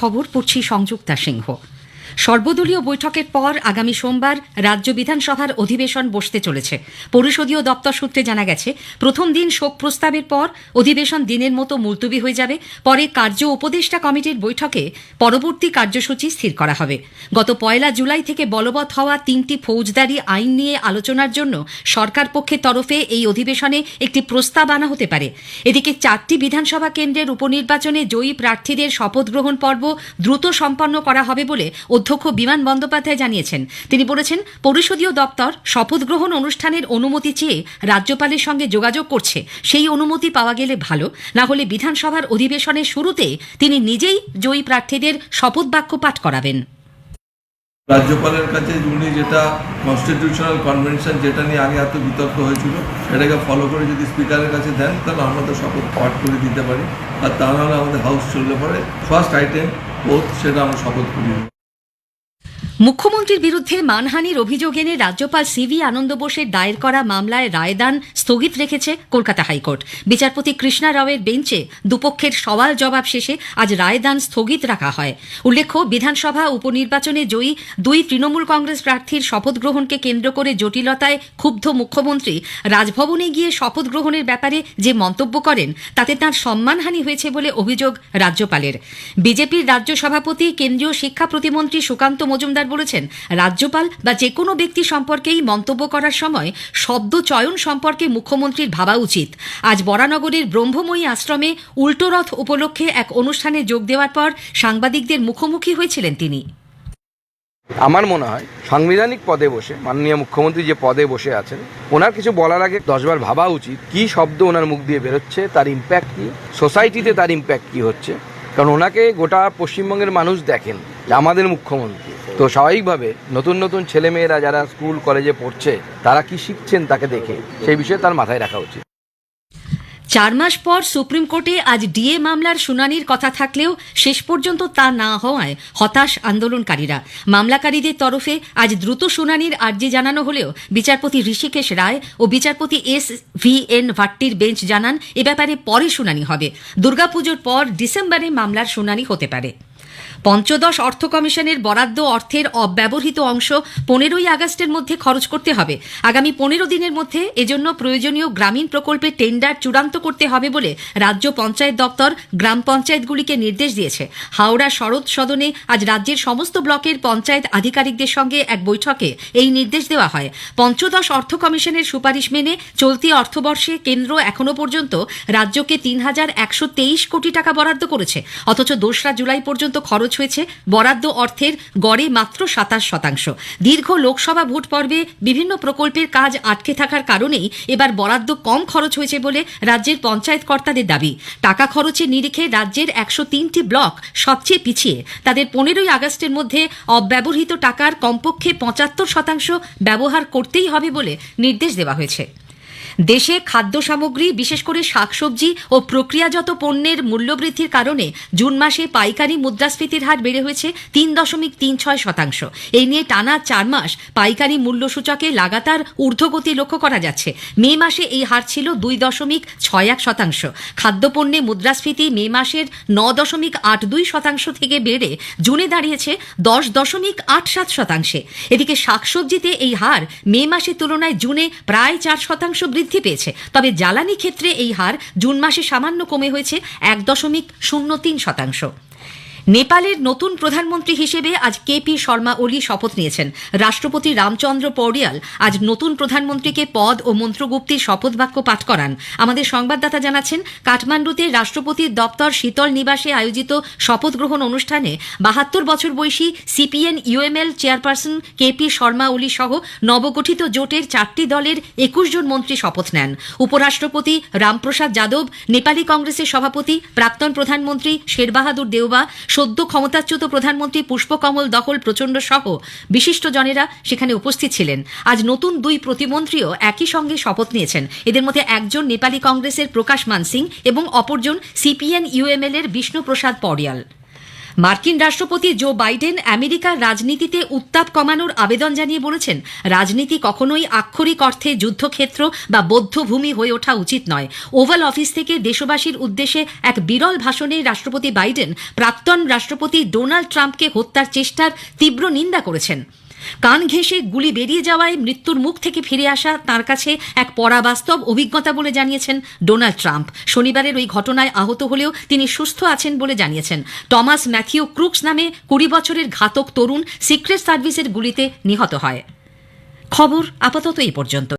খবর পড়ছি সংযুক্তা সিংহ। সর্বদলীয় বৈঠকের পর আগামী সোমবার রাজ্য বিধানসভার অধিবেশন বসতে চলেছে। পরিষদীয় দপ্তর সূত্রে জানা গেছে, প্রথম দিন শোক প্রস্তাবের পর অধিবেশন দিনের মতো মুলতুবি হয়ে যাবে। পরে কার্য উপদেষ্টা কমিটির বৈঠকে পরবর্তী কার্যসূচি স্থির করা হবে। গত পয়লা জুলাই থেকে বলবৎ হওয়া তিনটি ফৌজদারি আইন নিয়ে আলোচনার জন্য সরকার পক্ষের তরফে এই অধিবেশনে একটি প্রস্তাব আনা হতে পারে। এদিকে চারটি বিধানসভা কেন্দ্রের উপনির্বাচনে জয়ী প্রার্থীদের শপথ গ্রহণ পর্ব দ্রুত সম্পন্ন করা হবে বলে অধ্যক্ষ বিমান বন্দ্যোপাধ্যায় জানিয়েছেন, তিনি বলেছেন, পরিষদীয় দপ্তর শপথ গ্রহণ অনুষ্ঠানের অনুমতি চেয়ে রাজ্যপালের সঙ্গে যোগাযোগ করছে। সেই অনুমতি পাওয়া গেলে ভালো, না হলে বিধানসভার অধিবেশনের শুরুতে তিনি নিজেই জয়ী প্রার্থীদের শপথ বাক্য পাঠ করাবেন। রাজ্যপালের কাছে উনি যেটা কনস্টিটিউশনাল কনভেনশন যেটা নিয়ে আগে এত বিতর্ক হয়েছিল সেটাকে ফলো করে যদি স্পিকারের কাছে দেন, তাহলে আমরা তো শপথ পাঠ করে দিতে পারি। আর তা নাহলে আমাদের হাউস চললে পরে ফার্স্ট আইটেম ওথ সেটা আমরা শপথ করি মুখ্যমন্ত্রীর বিরুদ্ধে মানহানির অভিযোগ এনে রাজ্যপাল সিভি আনন্দ বোসের দায়ের করা মামলায় রায়দান স্থগিত রেখেছে কলকাতা হাইকোর্ট। বিচারপতি কৃষ্ণা রাওয়ের বেঞ্চে দুপক্ষের সওয়াল জবাব শেষে আজ রায়দান স্থগিত রাখা হয়। উল্লেখ্য, বিধানসভা উপনির্বাচনে জয়ী দুই তৃণমূল কংগ্রেস প্রার্থীর শপথ গ্রহণকে কেন্দ্র করে জটিলতায় ক্ষুব্ধ মুখ্যমন্ত্রী রাজভবনে গিয়ে শপথ গ্রহণের ব্যাপারে যে মন্তব্য করেন, তাতে তাঁর সম্মানহানি হয়েছে বলে অভিযোগ রাজ্যপালের। বিজেপির রাজ্য সভাপতি, কেন্দ্রীয় শিক্ষা প্রতিমন্ত্রী সুকান্ত মজুমদার বলেছেন, রাজ্যপাল বা যে কোনো ব্যক্তি সম্পর্কেই মন্তব্য করার সময় শব্দ চয়ন সম্পর্কে মুখ্যমন্ত্রীর ভাবা উচিত। আজ বরানগরের ব্রহ্মময়ী আশ্রমে উল্টোরথ উপলক্ষে এক অনুষ্ঠানে যোগ দেওয়ার পর সাংবাদিকদের মুখোমুখি হয়েছিলেন তিনি। আমার মনে হয় সাংবিধানিক পদে বসে, মাননীয় মুখ্যমন্ত্রী যে পদে বসে আছেন, ওনার কিছু বলার আগে দশবার ভাবা উচিত কি শব্দ ওনার মুখ দিয়ে বেরোচ্ছে, তার ইম্প্যাক্ট কি সোসাইটিতে তার ইম্প্যাক্ট কি হচ্ছে? কারণ ওনাকে গোটা পশ্চিমবঙ্গের মানুষ দেখেন। আমাদের মুখ্যমন্ত্রী। তো স্বাভাবিকভাবে নতুন নতুন ছেলেমেয়েরা যারা স্কুল, কলেজে পড়ছে, তারা কি শিখছেন তাকে দেখে? সেই বিষয়ে তার মাথায় রাখা উচিত। চার মাস পর সুপ্রিম কোর্টে আজ ডিএ মামলার শুনানির কথা থাকলেও শেষ পর্যন্ত তা না হওয়ায় হতাশ আন্দোলনকারীরা। মামলাকারীদের তরফে আজ দ্রুত শুনানির আর্জি জানানো হলেও বিচারপতি ঋষিকেশ রায় ও বিচারপতি এস ভি এন ভাট্টির বেঞ্চ জানান, এ ব্যাপারে পরে শুনানি হবে। দুর্গাপুজোর পর ডিসেম্বরে মামলার শুনানি হতে পারে। পঞ্চদশ অর্থ কমিশনের বরাদ্দ অর্থের অব্যবহৃত অংশ পনেরোই আগস্টের মধ্যে খরচ করতে হবে। আগামী পনেরো দিনের মধ্যে এজন্য প্রয়োজনীয় গ্রামীণ প্রকল্পের টেন্ডার চূড়ান্ত করতে হবে বলে রাজ্য পঞ্চায়েত দপ্তর গ্রাম পঞ্চায়েতগুলিকে নির্দেশ দিয়েছে। হাওড়া শরৎ সদনে আজ রাজ্যের সমস্ত ব্লকের পঞ্চায়েত আধিকারিকদের সঙ্গে এক বৈঠকে এই নির্দেশ দেওয়া হয়। পঞ্চদশ অর্থ কমিশনের সুপারিশ মেনে চলতি অর্থবর্ষে কেন্দ্র এখনও পর্যন্ত রাজ্যকে তিন হাজার একশো তেইশ কোটি টাকা বরাদ্দ করেছে। অথচ দোসরা জুলাই পর্যন্ত খরচ হয়েছে বরাদ্দ অর্থের গড়ে মাত্র সাতাশ শতাংশ। দীর্ঘ লোকসভা ভোট পর্বে বিভিন্ন প্রকল্পের কাজ আটকে থাকার কারণেই এবার বরাদ্দ কম খরচ হয়েছে বলে রাজ্যের পঞ্চায়েত কর্তাদের দাবি। টাকা খরচের নিরিখে রাজ্যের একশো তিনটি ব্লক সবচেয়ে পিছিয়ে। তাদের পনেরোই আগস্টের মধ্যে অব্যবহৃত টাকার কমপক্ষে পঁচাত্তর শতাংশ ব্যবহার করতেই হবে বলে নির্দেশ দেওয়া হয়েছে। দেশে খাদ্য সামগ্রী বিশেষ করে শাকসবজি ও প্রক্রিয়াজাত পণ্যের মূল্যবৃদ্ধির কারণে জুন মাসে পাইকারি মুদ্রাস্ফীতির হার বেড়ে হয়েছে তিন দশমিক তিন ছয় শতাংশ। এই নিয়ে টানা চার মাস পাইকারি মূল্য সূচকে লাগাতার ঊর্ধ্বগতি লক্ষ্য করা যাচ্ছে। মে মাসে এই হার ছিল দুই দশমিক ছয় এক শতাংশ। খাদ্যপণ্যে মুদ্রাস্ফীতি মে মাসের ন দশমিক আট দুই শতাংশ থেকে বেড়ে জুনে দাঁড়িয়েছে দশ দশমিক আট সাত শতাংশে। এদিকে শাকসবজিতে এই হার মে মাসের তুলনায় জুনে প্রায় চার শতাংশ বৃদ্ধি পেয়েছে। তবে জ্বালানি ক্ষেত্রে এই হার জুন মাসে সামান্য কমে হয়েছে এক দশমিক শূন্য তিন শতাংশ। নেপালের নতুন প্রধানমন্ত্রী হিসেবে আজ কেপি শর্মা ওলি শপথ নিয়েছেন। রাষ্ট্রপতি রামচন্দ্র পৌডিয়াল আজ নতুন প্রধানমন্ত্রীকে পদ ও মন্ত্রগুপ্তির শপথ বাক্য পাঠ করান। আমাদের সংবাদদাতা জানাচ্ছেন, কাঠমান্ডুতে রাষ্ট্রপতির দপ্তর শীতল নিবাসে আয়োজিত শপথ গ্রহণ অনুষ্ঠানে বাহাত্তর বছর বয়সী CPN UML chairperson KP Sharma Oli সহ নবগঠিত জোটের চারটি দলের একুশ জন মন্ত্রী শপথ নেন। উপরাষ্ট্রপতি রামপ্রসাদ যাদব, নেপালি কংগ্রেসের সভাপতি, প্রাক্তন প্রধানমন্ত্রী শেরবাহাদুর দেওবা সদ্য ক্ষমতাচ্যুত প্রধানমন্ত্রী পুষ্পকমল দহল প্রচণ্ড সহ বিশিষ্টজনেরা সেখানে উপস্থিত ছিলেন। আজ নতুন দুই প্রতিমন্ত্রীও একই সঙ্গে শপথ নিয়েছেন। এদের মধ্যে একজন নেপালি কংগ্রেসের প্রকাশ মানসিং এবং অপরজন সিপিএন ইউএমএল এর বিষ্ণুপ্রসাদ পডিয়াল। মার্কিন রাষ্ট্রপতি জো বাইডেন আমেরিকার রাজনীতিতে উত্তাপ কমানোর আবেদন জানিয়ে বলেছেন, রাজনীতি কখনোই আক্ষরিক অর্থে যুদ্ধক্ষেত্র বা বৌদ্ধভূমি হয়ে ওঠা উচিত নয়। ওভাল অফিস থেকে দেশবাসীর উদ্দেশ্যে এক বিরল ভাষণে রাষ্ট্রপতি বাইডেন প্রাক্তন রাষ্ট্রপতি ডোনাল্ড ট্রাম্পকে হত্যার চেষ্টার তীব্র নিন্দা করেছেন। কান ঘেঁষে গুলি বেরিয়ে যাওয়ায় মৃত্যুর মুখ থেকে ফিরে আসা তার কাছে এক পরাবাস্তব অভিজ্ঞতা বলে জানিয়েছেন ডোনাল্ড ট্রাম্প। শনিবারের ওই ঘটনায় আহত হলেও তিনি সুস্থ আছেন বলে জানিয়েছেন। টমাস ম্যাথিউ ক্রুক্স নামে কুড়ি বছরের ঘাতক তরুণ সিক্রেট সার্ভিসের গুলিতে নিহত হয়। খবর আপাতত এই পর্যন্ত